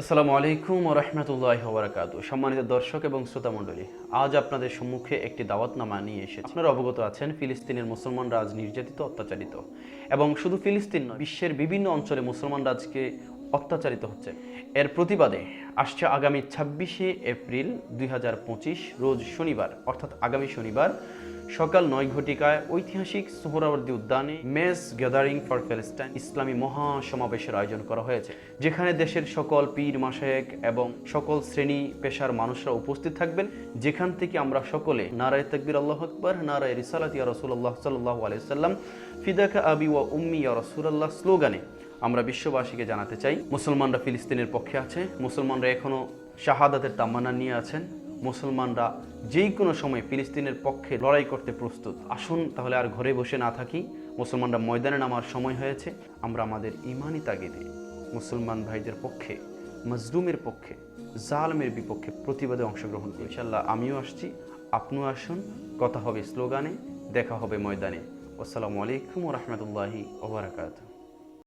আসসালামু আলাইকুম রহমতুল্লাহ ওবরাকাত সম্মানিত দর্শক এবং শ্রোতা মন্ডলী আজ আপনাদের সম্মুখে একটি দাওয়াতনামা নিয়ে এসেছে। আপনারা অবগত আছেন, ফিলিস্তিনের মুসলমান রাজ নির্যাতিত, অত্যাচারিত। এবং শুধু ফিলিস্তিন নয়, বিশ্বের বিভিন্ন অঞ্চলে মুসলমান আজকে অত্যাচারিত হচ্ছে। এর প্রতিবাদে আসছে আগামী ছাব্বিশে এপ্রিল দুই হাজার পঁচিশ, রোজ শনিবার, অর্থাৎ আগামী শনিবার, সকাল নয় ঘটিকায় ঐতিহাসিক সোহরাওয়ার্দী উদ্যানে মেস গ্যাদারিং ফর প্যালেস্টাইন ইসলামী মহা সমাবেশের আয়োজন করা হয়েছে, যেখানে দেশের সকল পীর মাসায়েক এবং সকল শ্রেণি পেশার মানুষরা উপস্থিত থাকবেন। যেখান থেকে আমরা সকলে নারায় তকবির, আল্লাহ আকবর, নারায় রিসালাত ইয়া রসুল্লাহ সাল্লাহ আলাইসাল্লাম ফিদাকা আবি ওয়া উম্মি ইয়া রসুল্লাহ স্লোগানে আমরা বিশ্ববাসীকে জানাতে চাই, মুসলমানরা ফিলিস্তিনের পক্ষে আছে, মুসলমানরা এখনও শাহাদাতের তামান্না নিয়ে আছেন, মুসলমানরা যেই কোনো সময় ফিলিস্তিনের পক্ষে লড়াই করতে প্রস্তুত। আসুন তাহলে আর ঘরে বসে না থাকি, মুসলমানরা ময়দানে নামার সময় হয়েছে, আমরা আমাদের ইমানি তাগিদে। মুসলমান ভাইদের পক্ষে, মজলুমের পক্ষে, জালমের বিপক্ষে প্রতিবাদে অংশগ্রহণ করি। ইনশাল্লাহ আমিও আসছি, আপনিও আসুন, কথা হবে স্লোগানে, দেখা হবে ময়দানে। আসসালামু আলাইকুম রহমতুল্লাহি ওবরাকাতু